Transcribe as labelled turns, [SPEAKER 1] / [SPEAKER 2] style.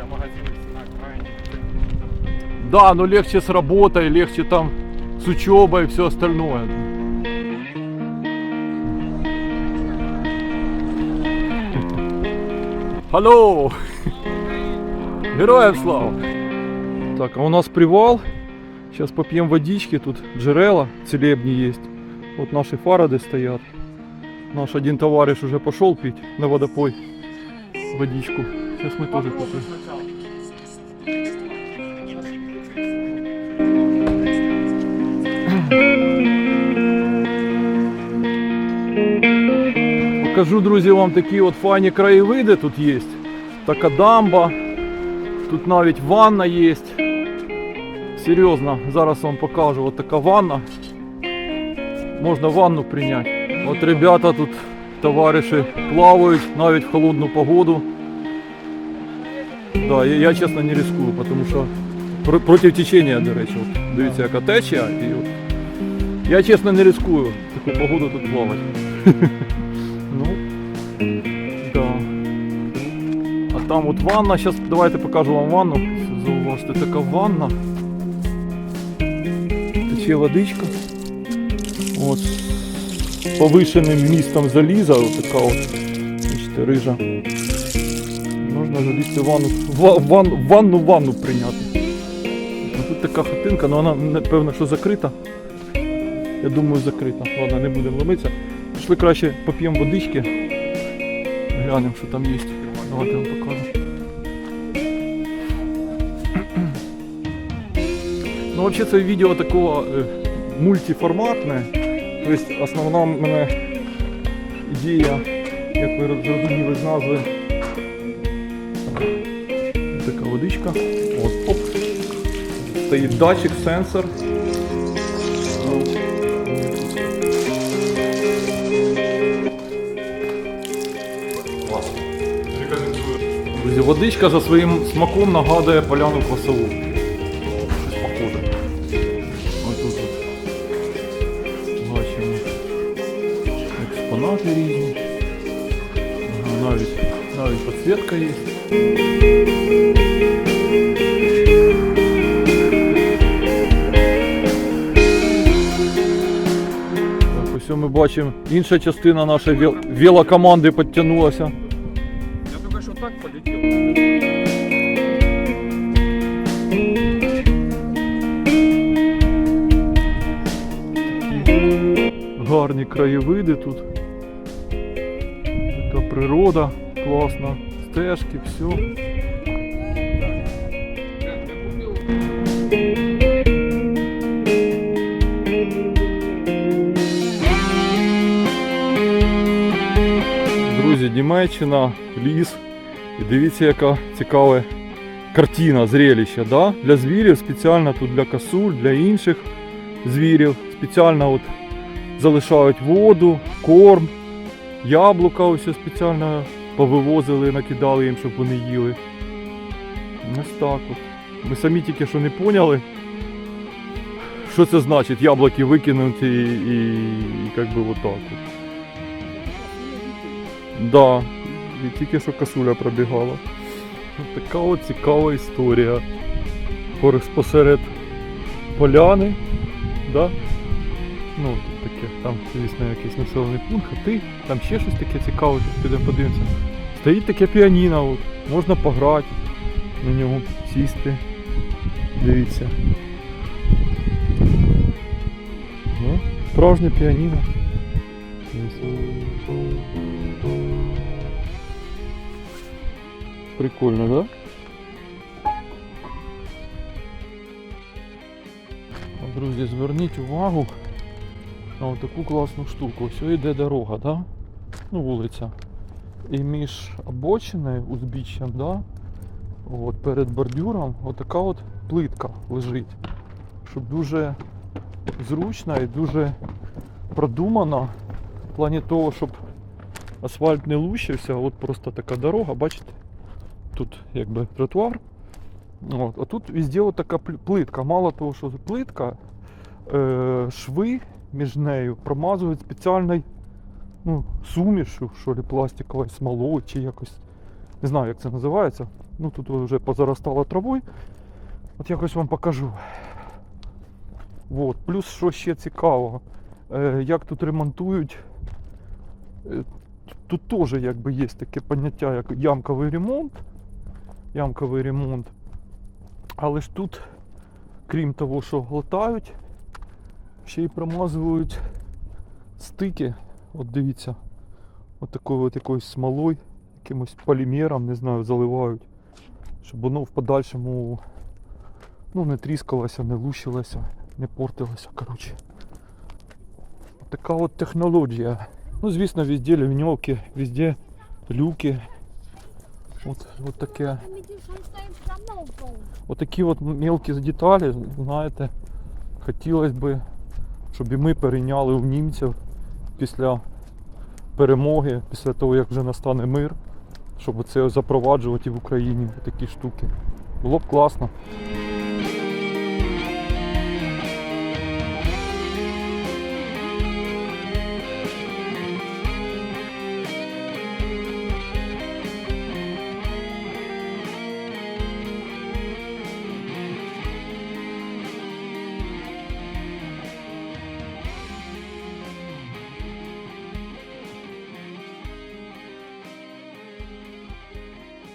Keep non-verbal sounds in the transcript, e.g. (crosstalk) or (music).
[SPEAKER 1] а магазины цена крайне.
[SPEAKER 2] Да, но легче с работой, легче там с учебой и все остальное. (laughs) Алло! Героям слава! Так, а у нас привал. Сейчас попьем водички. Тут джерела целебни есть. Вот наши фарады стоят. Наш один товарищ уже пошел пить на водопой водичку. Сейчас мы тоже попьем. Покажу, друзі, вам такі от файні краєвиди тут є. Така дамба. Тут навіть ванна є. Серйозно, зараз вам покажу. От така ванна. Можна ванну прийняти. От ребята тут, товариші, плавають навіть в холодну погоду. Да, я, я чесно не рискую, тому що пр- проти течення, до речі, от, дивіться, яка течія. І от, я чесно не рискую таку погоду тут плавати. (laughs) Ну, да. А там от ванна, зараз давайте покажу вам ванну. Зауважте, така ванна. Тече водичка. От. З повишеним містом заліза, от така от. Бачите, рижа. Можна залізти в ванну, ван, ванну ванну прийняти. Ну, Тут така хатинка, але вона напевно, що закрита. Я думаю, закрита. Ладно, не будемо ломитися. Пішли краще поп'ємо водички. Глянемо, що там є. Давайте я вам покажу. Ну, вообще це відео такого е, мультиформатне. Тобто основна в мене ідея, як ви зрозуміли з назви. Така водичка. От, оп. Стоїть датчик, сенсор. Друзі, водичка за своїм смаком нагадує поляну квасову. Щось похоже. Ось тут. Бачимо експонати різні. Навіть, навіть підсвітка є. Ось ми бачимо, інша частина нашої вел- велокоманди підтягнулася.
[SPEAKER 1] Я только что так полетел.
[SPEAKER 2] Гарні краєвиди тут. Така природа класна, стежки, все. Німеччина, ліс. І дивіться, яка цікава картина, зрелище. Да? Для звірів спеціально тут для косуль, для інших звірів. Спеціально от залишають воду, корм, яблука ось спеціально повивозили, накидали їм, щоб вони їли. Ось так от. Ми самі тільки що не поняли, що це значить яблуки викинути і, і, і як би отак от. Да, і тільки що косуля пробігала. Така от цікава історія. Посеред поляни. Да? Ну, таке, там, звісно, якийсь населений пункт, хати, там ще щось таке цікаве, зараз підемо подивимося. Стоїть таке піаніно, от, можна пограти на ньому, сісти. Дивіться. Ну, справжнє піаніно. Прикольно, да? Друзі, зверніть увагу на таку класну штуку. Ось йде дорога, да? Ну, вулиця. І між обочиною, узбіччям, да? От, перед бордюром отака от плитка лежить. Щоб дуже зручно і дуже продумано в плані того, щоб асфальт не лущився, от просто така дорога, бачите? Тут якби тротуар. От, а тут везде от така плитка. Мало того, що плитка, е, шви між нею промазують спеціальною ну, сумішю, що ли, пластиковою смолою чи якось Не знаю, як це називається. Ну тут вже позаростало травою. От якось вам покажу. От. Плюс, що ще цікаво, е, як тут ремонтують. Е, Тут теж якби є таке поняття, як ямковий ремонт. Ямковий ремонт. Але ж тут, крім того, що глотають, ще й промазують стики. От дивіться, от такою от якоюсь смолою, якимось полімером, не знаю, заливають, щоб воно в подальшому ну, не тріскалося, не лущилося, не портилося. Коротше. Така от технологія. Ну, звісно, везде лівньовки, везде люки. От, от таке. Отакі от мелкі деталі, знаєте, хотілося б, щоб і ми перейняли у німців після перемоги, після того, як вже настане мир, щоб це запроваджувати в Україні такі штуки. Було б класно.